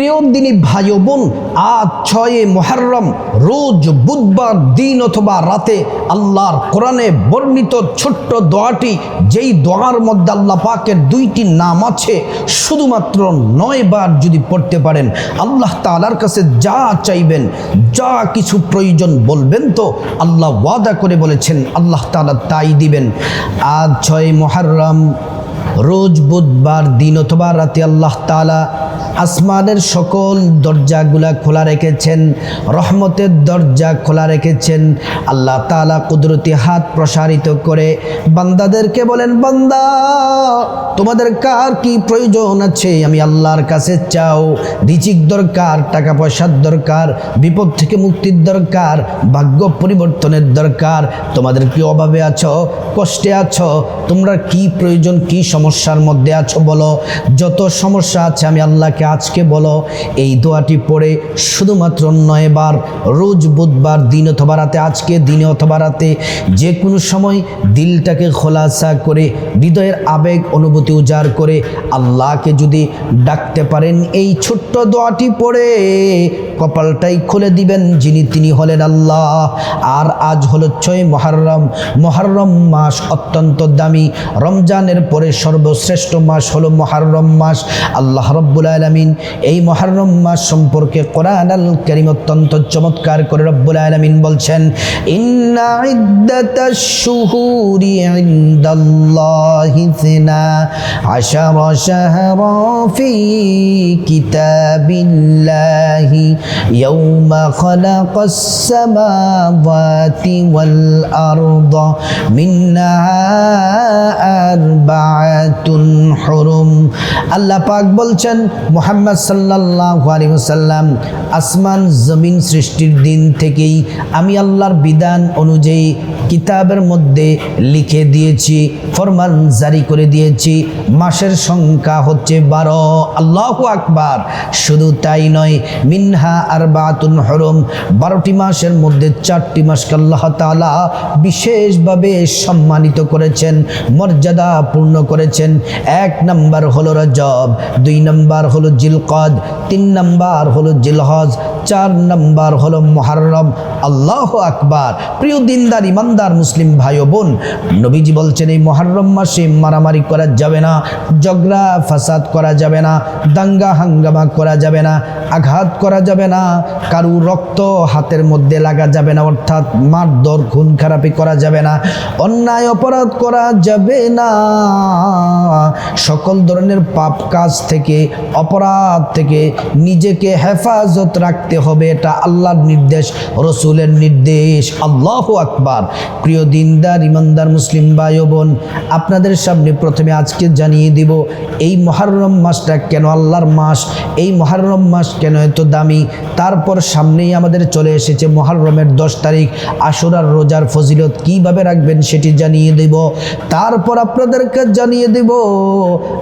প্রিয় দিনী ভাই বোন, আজ ছয়ে মোহারম রোজ বুধবার দিন অথবা রাতে আল্লাহর কোরআনে বর্ণিত ছোট্ট দোয়াটি, যেই দোয়ার মধ্যে আল্লাহ পাকের দুইটি নাম আছে, শুধুমাত্র নয় বার যদি পড়তে পারেন, আল্লাহ তালার কাছে যা চাইবেন, যা কিছু প্রয়োজন বলবেন তো আল্লাহ ওয়াদা করে বলেছেন, আল্লাহ তালা তাই দিবেন। আজ ছয় মোহারম রোজ বুধবার দিন অথবা রাতে আল্লাহ তালা আসমানের সকল দরজাগুলা খোলা রেখেছেন, রহমতের দরজা খোলা রেখেছেন। আল্লাহ তালা কুদরতি হাত প্রসারিত করে বান্দাদেরকে বলেন, বান্দা, তোমাদের কার কি প্রয়োজন আছে? আমি আল্লাহর কাছে চাও। রিচিক দরকার টাকা পয়সার দরকার, বিপদ থেকে মুক্তির দরকার, ভাগ্য পরিবর্তনের দরকার। তোমাদের কি অভাবে আছো? কষ্টে আছো? তোমরা কি প্রয়োজন, কি সমস্যার মধ্যে আছো বলো, যত সমস্যা আছে আমি আল্লাহকে আজকে বলো, এই দোয়াটি পড়ে শুধুমাত্র নয় বার রোজ বুধবার দিন অথবা রাতে, আজকে দিনে অথবা রাতে যে কোনো সময় দিলটাকে খোলাসা করে, হৃদয়ের আবেগ, অনুভূতি উজাড় করে আল্লাহকে যদি ডাকতে পারেন, এই ছোট্ট দোয়াটি পড়ে কপালটাই খুলে দিবেন, যিনি তিনি হলেন আল্লাহ। আর আজ হলো ছয় মহারম। মহারম মাস অত্যন্ত দামি। রমজানের পরে সর্বশ্রেষ্ঠ মাস হলো মহারম মাস। আল্লাহ রব্বুল আলমিন এই মহারম মাস সম্পর্কে কোরআন আল করিম অত্যন্ত চমৎকার করে রব্বুল আলমিন বলছেন, ইন্না ইদ্দাতাশ শুহুরি ইনদাল্লাহি খালাকাস সামাওয়াতি ওয়াল আরদা মিনহা আরবাআতুন হুরুম আল্লাহ পাক বলছেন, মোহাম্মদ সাল্লাল্লাহু আলাইহি ওয়াসাল্লাম, আসমান জমিন সৃষ্টির দিন থেকেই আমি আল্লাহর বিধান অনুযায়ী কিতাবের মধ্যে লিখে দিয়েছি, ফরমান জারি করে দিয়েছি, মাসের সংখ্যা হচ্ছে বারো। আল্লাহ আকবার। শুধু তাই নয়, মিনহা আর হরম। বারোটি মাসের মধ্যে চারটি মাসকে আল্লাহ তালা বিশেষভাবে সম্মানিত করেছেন, মর্যাদা পূর্ণ করেছেন। এক নাম্বার হলো রজব, দুই নাম্বার হলো জিলকদ, তিন নাম্বার হলো জিলহজ, চার নাম্বার হলো মহারম আল্লাহ আকবার। প্রিয় দিনদার, ইমানদার মুসলিম ভাই ও বোন, নবীজি বলছেন, এই মহারম মাসে মারামারি করা যাবে না, ঝগড়া, ফাসাদ করা যাবে না, দাঙ্গা, হাঙ্গামা করা যাবে না, আঘাত করা যাবে না। কারু রক্ত হাতের মধ্যে লাগা যাবে না, অর্থাৎ মারধর, খুন খারাপি করা যাবে না, অন্যায় অপরাধ করা যাবে না। সকল ধরনের পাপ কাজ থেকে, অপরাধ থেকে নিজেকে হেফাজত রাখতে হবে, এটা আল্লাহর নির্দেশ, রসুলের নির্দেশ। আল্লাহ আকবার। প্রিয় দিনদার, ইমানদার মুসলিম ভাই বোন আপনাদের সামনে প্রথমে আজকে জানিয়ে দিব, এই মহারম মাসটা কেন আল্লাহর মাস, এই মহারম মাস কেন এত দামি? তারপর সামনেই আমাদের চলে এসেছে মহারমের দশ তারিখ, আশুরার রোজার ফজিলত কীভাবে রাখবেন সেটি জানিয়ে দেব। তারপর আপনাদেরকে জানিয়ে দেব,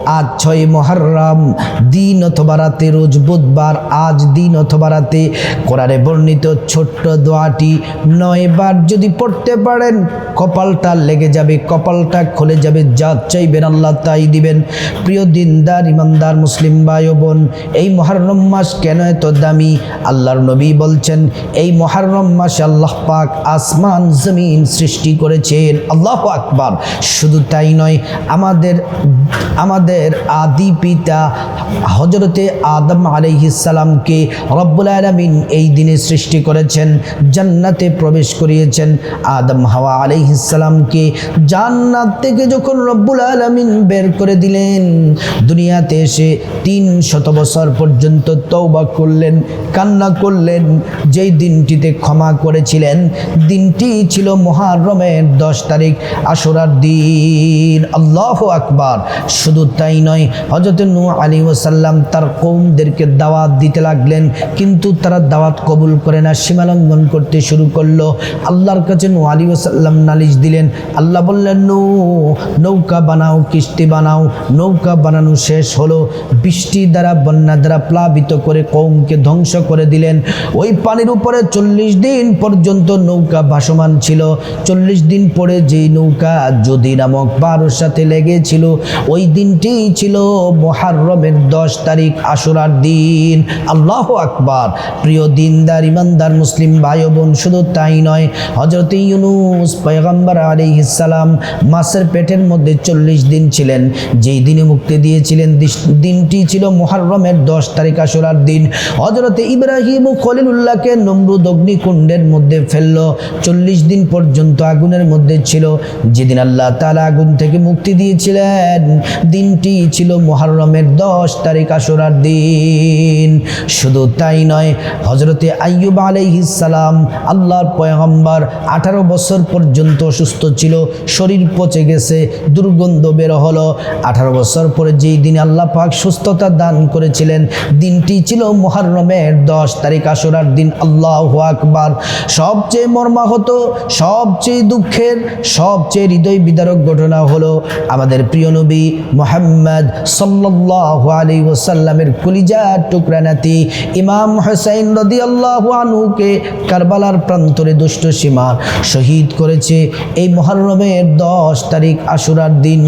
আজ ছয় মহারম দিন অথবা রাতে রোজ বুধবার, আজ দিন অথবা রাতে কোরআনে বর্ণিত ছোট্ট দোয়াটি নয় বার যদি পড়তে পারেন, কপালটা লেগে যাবে, কপালটা খুলে যাবে যা চাইবেন, আল্লাহ তাই দিবেন। প্রিয় দিনদার, ইমানদার, মুসলিম ভাই বোন, এই মহারম মাস কেন এত দামি? আল্লাহর নবী বলছেন, এই মহারম মাসে আল্লাহ পাক আসমান, জমিন সৃষ্টি করেছেন। আল্লাহ আকবার। শুধু তাই নয়, আমাদের আমাদের আদি পিতা হজরতে আদম আলাইহিসালামকে রব্বুল আলমিন এই দিনে সৃষ্টি করেছেন, জান্নাতে প্রবেশ করিয়েছেন। আদম হাওয়া আলাইহিসালামকে জান্নাত থেকে যখন রব্বুল আলমিন বের করে দিলেন, দুনিয়াতে এসে তিন শত বছর পর্যন্ত তৌবা করলেন। কান্না করলেন, যেই দিনটিতে ক্ষমা করেছিলেন, দিনটি ছিল মহারমের দশ তারিখ আশুরার দিন। আল্লাহ আকবার। শুধু তাই নয় হজরত নু আলী ওসাল্লাম তার কৌমদেরকে দাওয়াত দিতে লাগলেন, কিন্তু তারা দাওয়াত কবুল করে না সীমালঙ্ঘন করতে শুরু করল। আল্লাহর কাছে নু আলী ওসাল্লাম নালিশ দিলেন, আল্লাহ বললেন নৌ নৌকা বানাও, কিস্তি বানাও, নৌকা বানানো শেষ হলো। বৃষ্টি দ্বারা, বন্যা দ্বারা প্লাবিত করে কৌমকে ধ্বংস করে দিলেন। ওই পানির উপরে চল্লিশ দিন পর্যন্ত নৌকা ভাসমান ছিল। চল্লিশ দিন পরে যেই নৌকা যদি নামক বারোর সাথে লেগেছিল, ওই দিনটি ছিল মহারমের দশ তারিখ আশুরার দিন। আল্লাহ আকবার। প্রিয় দিনদার, ইমানদার মুসলিম ভাই বোন শুধু তাই নয় হজরত ইউনুস পয়গম্বর আলিহিসাল্লাম মাসের পেটের মধ্যে চল্লিশ দিন ছিলেন। যেই দিনে মুক্তি দিয়েছিলেন দিনটি ছিল মহারমের দশ তারিখ আশুরার দিন। হজরতে ইব্রাহিম ও খলিলুল্লাহকে নমরুদ অগ্নিকুণ্ডের মধ্যে ফেলল। চল্লিশ দিন পর্যন্ত আগুনের মধ্যে ছিল। যেদিন আল্লাহ তালা আগুন থেকে মুক্তি দিয়েছিলেন, দিনটি ছিল মহারমের দশ তারিখ আশুরার দিন। শুধু তাই নয় হজরতে আইয়ুব আলাইহিসালাম আল্লাহর পয়গম্বর আঠারো বছর পর্যন্ত অসুস্থ ছিল, শরীর পচে গেছে, দুর্গন্ধ বের হলো। আঠারো বছর পরে যেই দিন আল্লাহ পাক সুস্থতা দান করেছিলেন, দিনটি ছিল মহারমের দশ তারিখ আশুরার দিন আল্লাহ আকবার। সবচেয়ে মর্মাহত, সবচেয়ে দুঃখের, সবচেয়ে হৃদয় বিদারক ঘটনা হলো আমাদের প্রিয় নবী মোহাম্মদ সাল্লাহ আলী ওসাল্লামের কলিজা টুকরা নাতি ইমাম হোসাইন রদি আল্লাহ কারবালার প্রান্তরে দুষ্ট সীমা শহীদ করেছে এই মহরমের দশ তারিখ আশুরার দিন।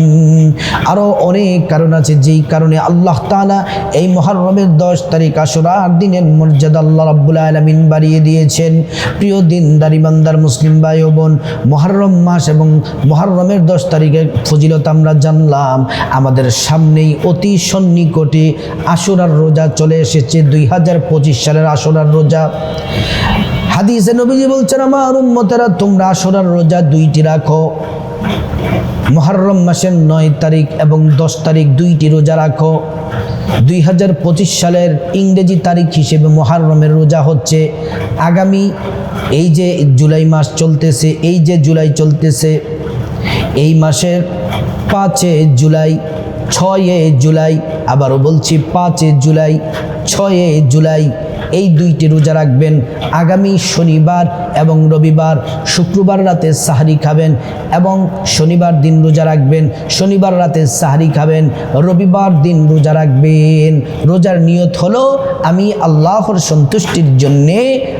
আরও অনেক কারণ আছে যেই কারণে আল্লাহ তাআলা এই মহরমের দশ তারিখ আশুরার দিনের মর্যাদা আল্লাহ রাব্বুল আলমিন বাড়িয়ে দিয়েছেন। প্রিয় দিনদার ইমানদার মুসলিম ভাই ও বোন মহরম মাস এবং মহরমের দশ তারিখের ফজিলত আমরা জানলাম, আমাদের সামনেই অতি সন্নিকটে আশুরার রোজা চলে এসেছে, দুই হাজার পঁচিশ সালের আশুরার রোজা। হাদিসে নবীজি বলছেন, আমার উম্মতেরা, তোমরা আশুরার রোজা দুইটি রাখো। মহরম মাসের নয় তারিখ এবং দশ তারিখ দুইটি রোজা রাখো। দুই হাজার পঁচিশ সালের ইংরেজি তারিখ হিসেবে মহারমের রোজা হচ্ছে আগামী এই যে জুলাই মাস চলতেছে, এই যে জুলাই চলতেছে, এই মাসের পাঁচে জুলাই, ছয়ে জুলাই, আবারও বলছি পাঁচে জুলাই, ছয়ে জুলাই এই দুইটি রোজা রাখবেন। আগামী শনিবার এবং রবিবার শুক্রবার রাতে সাহারি খাবেন এবং শনিবার দিন রোজা রাখবেন। শনিবার রাতে সাহারি খাবেন, রবিবার দিন রোজা রাখবেন। রোজার নিয়ত হলো, আমি আল্লাহর সন্তুষ্টির জন্যে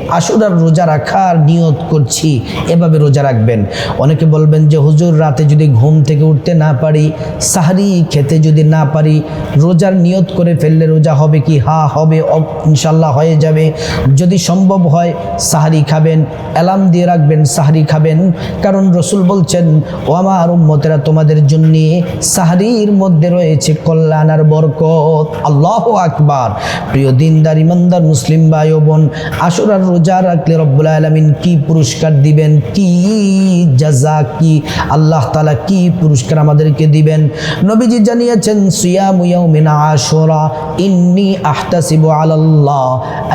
আশুরার রোজা রাখার নিয়ত করছি, এভাবে রোজা রাখবেন। অনেকে বলবেন যে, হুজুর, রাতে যদি ঘুম থেকে উঠতে না পারি, সাহারি খেতে যদি না পারি, রোজার নিয়ত করে ফেললে রোজা হবে কি? হা হবে ইনশাল্লাহ হয়ে যাবে। যদি সম্ভব হয়, সাহারি খাবেন, অ্যালার্ম দিয়ে রাখবেন, সাহারি খাবেন। কারণ রসুল বলছেন, ও আমার উম্মতেরা তোমাদের জন্য সাহারির মধ্যে রয়েছে কল্যাণ আর বরকত। আল্লাহ আকবার। প্রিয় দিনদার, ইমানদার মুসলিম ভাই ও বোন আশুরার রোজা রাখলে রব্বুল আলমিন কি পুরস্কার দিবেন, কি জাজা কি আল্লাহ তালা কি পুরস্কার আমাদেরকে দিবেন? নবীজি জানিয়েছেন, সিয়াম ইয়াউমিন আশুরা, ইন্নি আহতাসিবু আলাল্লাহ।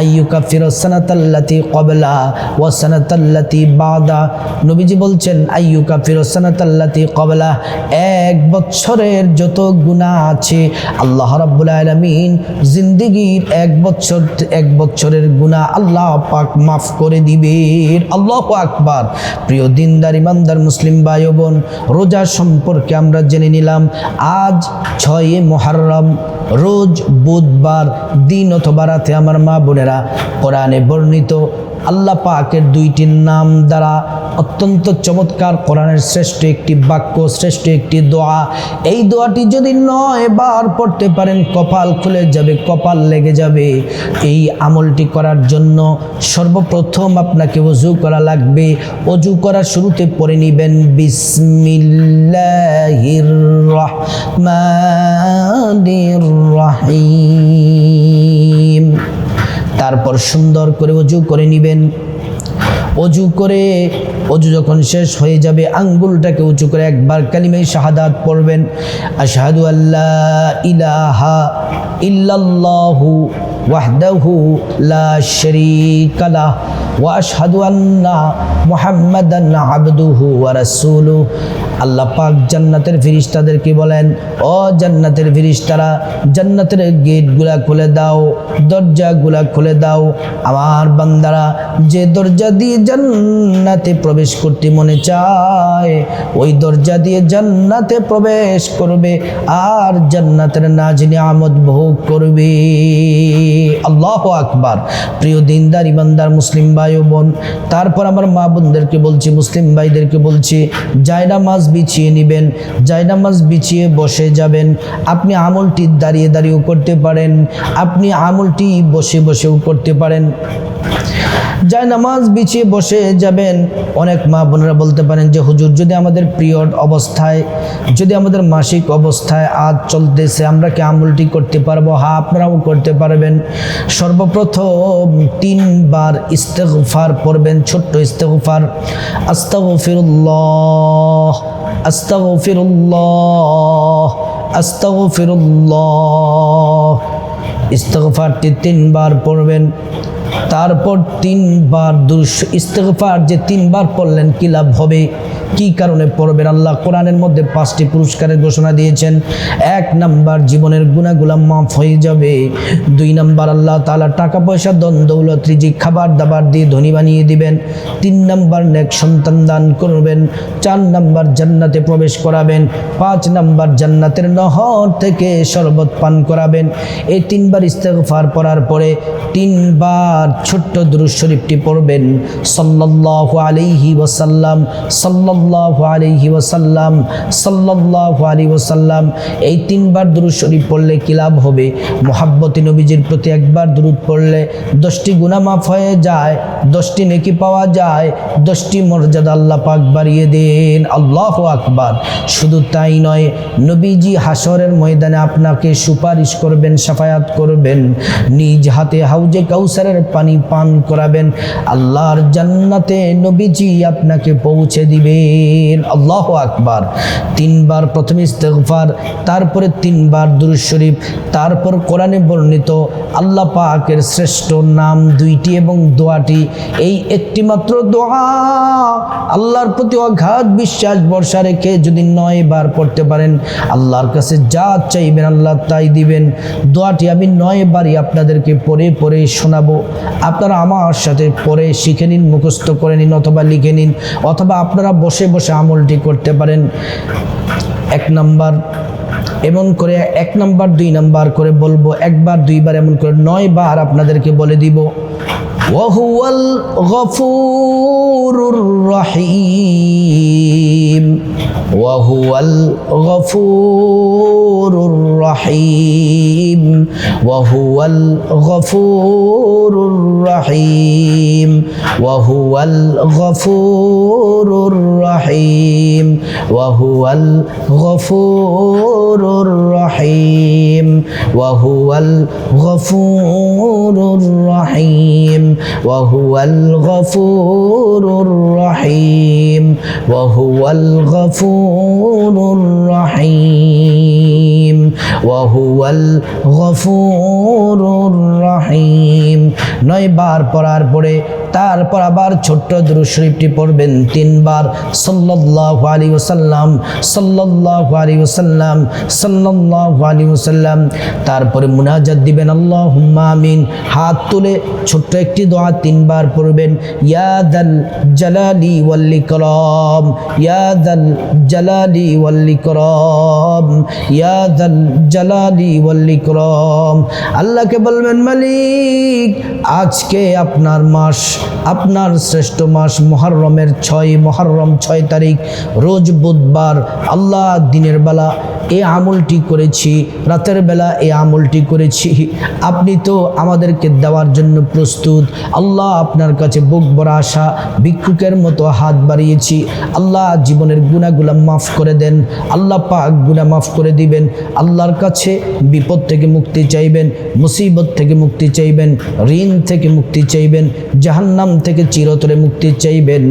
আইয়ুকাফির সানাতাল্লাতি ক্বাবলা ওয়া সানাতাল্লাতি বাদা। নবীজি বলছেন, আইয়ুকাফির সানাতাল্লাতি ক্বাবলা, এক বছরের যত গুনাহ আছে, আল্লাহ রাব্বুল আলামিন জিন্দেগীর এক বছর, এক বছরের গুনাহ আল্লাহ পাক মাফ করে দিবেন। আল্লাহু আকবার। প্রিয় দিনদার, ইমানদার মুসলিম ভাই বোন, রোজা সম্পর্কে আমরা জেনে নিলাম, আজ ছয় মহারম রোজ বুধবার দিন অথবা রাতে আমার মা বোনেরা কোরআনে বর্ণিত আল্লাহ পাকের দুইটি নাম দ্বারা অত্যন্ত চমৎকার কোরআনের শ্রেষ্ঠ একটি বাক্য, শ্রেষ্ঠ একটি দোয়া। এই দোয়াটি যদি নয় বার পড়তে পারেন, কপাল খুলে যাবে, কপাল লেগে যাবে। এই আমলটি করার জন্য সর্বপ্রথম আপনাকে অজু করা লাগবে। অজু করার শুরুতে পড়ে নিবেন, বিসমিল্লাহির তারপর সুন্দর করে অজু করে নিবেন। অজু করে, অজু যখন শেষ হয়ে যাবে, আঙ্গুলটাকে উঁচু করে একবার কালিমে শাহাদাত পড়বেন, আশাহাদু আল্লাহ ইলাহা ইল্লাল্লাহু ওয়াহদাহু লা শারীকা লাহ, ওয়া আশহাদু আন্না মুহাম্মাদান আবদুহু ওয়া রাসূলুহু। আল্লাহ পাক জান্নাতের ফিরিস্তাদেরকে বলেন? ও জান্নাতের ফিরিস্তারা জান্নাতের গেটগুলা খুলে দাও, দরজাগুলা খুলে দাও। আমার বান্দারা, যে দরজা দিয়ে জান্নাতে প্রবেশ করতে মনে চায়, ওই দরজা দিয়ে জান্নাতে প্রবেশ করবে আর জান্নাতের নাজনি আমদ ভোগ করবে। আল্লাহ আকবার। প্রিয় দিনদার, ইমানদার মুসলিম ভাই ও বোন, তারপর আমার মা বোনদেরকে বলছি, মুসলিম ভাইদেরকে বলছি জায়না মাছ বিছিয়ে নেবেন জায়না মাছ বিছিয়ে বসে যাবেন, আপনি আমলটি দাঁড়িয়ে দাঁড়িয়েও করতে পারেন, আপনি আমলটি বসে বসেও করতে পারেন। যায় নামাজ বিছিয়ে বসে যাবেন, অনেক মা বোনেরা বলতে পারেন যে, হুজুর, যদি আমাদের পিরিয়ড অবস্থায়, যদি আমাদের মাসিক অবস্থায় আজ চলতেছে, আমরা কি আমলটি করতে পারব? হ্যাঁ আপনারাও করতে পারবেন। সর্বপ্রথম তিনবার ইস্তেগফার পড়বেন, ছোট্ট ইস্তেগফার। আস্তাগফিরুল্লাহ আস্তাগফিরুল্লাহ আস্তাগফিরুল্লাহ। ইস্তগফারটি তিনবার পড়বেন। তারপর তিনবার দুশ ইস্তফার যে তিনবার পড়লেন কি লাভ হবে? কি কারণে পড়বেন আল্লাহ কোরআনের মধ্যে পাঁচটি পুরস্কারের ঘোষণা দিয়েছেন? এক নাম্বার, জীবনের গুণাগুলা মাফ হয়ে যাবে। দুই নাম্বার, আল্লাহ তালা টাকা পয়সা দন দৌলত, রিজিক খাবার দাবার দিয়ে ধনী বানিয়ে দিবেন। তিন নাম্বার, নেক সন্তান দান করবেন। চার নাম্বার, জান্নাতে প্রবেশ করাবেন। পাঁচ নাম্বার, জান্নাতের নহর থেকে শরবত পান করাবেন। এই তিনবার ইস্তেগফার পড়ার পরে তিনবার ছোট্ট দুরূদ শরীফটি পড়বেন। সাল্লাল্লাহু আলাইহি ওয়াসাল্লাম সাল্লাল্লাহু আলাইহি ওয়াসাল্লাম, সাল্লাল্লাহু আলাইহি ওয়াসাল্লাম, এই তিনবার দুরূদ শরীফ পড়লে কি লাভ হবে? মোহাব্বতী নবীজির প্রতি একবার দুরূদ পড়লে দশটি গুনাহ মাফ হয়ে যায়, দশটি নেকি পাওয়া যায়, দশটি মর্যাদা আল্লাহ পাক বাড়িয়ে দেন। আল্লাহু আকবার। শুধু তাই নয়, নবীজি হাসরের ময়দানে আপনাকে সুপারিশ করবেন, সাফায়াত করবেন, নিজ হাতে হাউজে কাউসারের পানি পান করাবেন, আল্লাহর জান্নাতে নবীজি আপনাকে পৌঁছে দিবেন আল্লাহ আকবার। তিনবার প্রথমে ইস্তেগফার, তারপরে তিনবার দুরূদ শরীফ, তারপর কোরআনে বর্ণিত আল্লাহ পাকের শ্রেষ্ঠ নাম দুইটি এবং দোয়াটি। এই একটি মাত্র দোয়া আল্লাহর প্রতি অগাধ বিশ্বাস, ভরসা রেখে যদি নয় বার পড়তে পারেন, আল্লাহর কাছে যা চাইবেন আল্লাহ তাই দিবেন। দোয়াটি আমি নয় বারই আপনাদেরকে পড়ে পড়ে শোনাবো। আপনারা আমার সাথে পড়ে শিখে নিন, মুখস্থ করে নিন অথবা লিখে নিন, অথবা আপনারা বসে বসে বসে আমলটি করতে পারেন। এক নাম্বার, এমন করে এক নাম্বার, দুই নাম্বার করে বলব, একবার, দুইবার এমন করে নয় বার আপনাদেরকে বলে দিব, ওহুয়াল গফুরুর রহিম। ওয়াহুয়াল গফুরুর রহিম। ওয়াহুয়াল গফুরুর রহিম। وهو الغفور الرحيم وهو الغفور الرحيم وهو الغفور الرحيم وهو الغفور الرحيم وهو الغفور الرحيم وهو الغفور الرحيم নয় বার পড়ার পরে তারপর আবার ছোট্ট দুরুশরীফটি পড়বেন তিনবার। সাল্লাহ আলী ওসাল্লাম সাল্লাহ আলী ওসাল্লাম সাল্লাহ আলী ওসাল্লাম তারপরে মুনাজাত দিবেন আল্লাহ মামিন হাত তুলে ছোট্ট একটি দোয়া তিনবার পড়বেন। ইয়াদাল জালালি ওয়াল্লি করম ইয়াদাল জালালি ওয়াল্লি করম ইয়াদাল জালালি ওয়াল্লি করম আল্লাহকে বলবেন মালিক, আজকে আপনার মাস আপনার শ্রেষ্ঠ মাস মহরমের ছয় মহরম ছয় তারিখ, রোজ বুধবার আল্লাহ দিনের বেলা এ আমলটি করেছি, রাতের বেলা এই আমলটি করেছি। আপনি তো আমাদেরকে দেওয়ার জন্য প্রস্তুত, আল্লাহ আপনার কাছে বুক ভরা আশা, ভিক্ষুকের মতো হাত বাড়িয়েছি। আল্লাহ জীবনের গুণাগুলা মাফ করে দেন, আল্লাহ পাক গুণা মাফ করে দিবেন, আল্লাহর কাছে বিপদ থেকে মুক্তি চাইবেন, মুসিবত থেকে মুক্তি চাইবেন, ঋণ থেকে মুক্তি চাইবেন, জাহান জাহান্নাম থেকে চিরতরে মুক্তি চাইবেন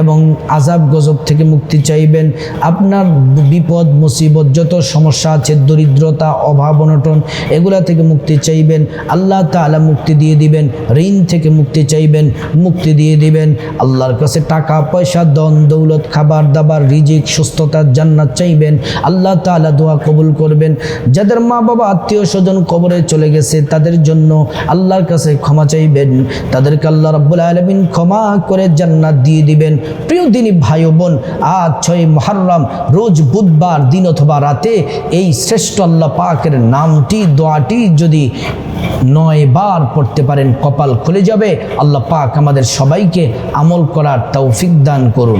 এবং আজাব গজব থেকে মুক্তি চাইবেন। আপনার বিপদ, মুসিবত, যত সমস্যা আছে, দরিদ্রতা, অভাব, অনটন, এগুলা থেকে মুক্তি চাইবেন। আল্লাহ তাআলা মুক্তি দিয়ে দিবেন, ঋণ থেকে মুক্তি চাইবেন, মুক্তি দিয়ে দিবেন। আল্লাহর কাছে টাকা, পয়সা দন দৌলত, খাবার, দাবার, রিজিক, সুস্থতা, জান্নাত চাইবেন। আল্লাহ তাআলা দোয়া কবুল করবেন। যাদের মা বাবা আত্মীয় স্বজন কবরে চলে গেছে, তাদের জন্য আল্লাহর কাছে ক্ষমা চাইবেন। তাদেরকে আল্লাহ রাব্বুল আলামিন ক্ষমা করে জান্নাত দিয়ে দিবেন। প্রিয় দিনী ভাই বোন, আজ ছয় মহরম রোজ বুধবার দিন অথবা রাতে এই শ্রেষ্ঠ আল্লাহ পাকের নামটি, দোয়াটি যদি নয় বার পড়তে পারেন, কপাল খুলে যাবে। আল্লাহ পাক আমাদের সবাইকে আমল করার তৌফিক দান করুন।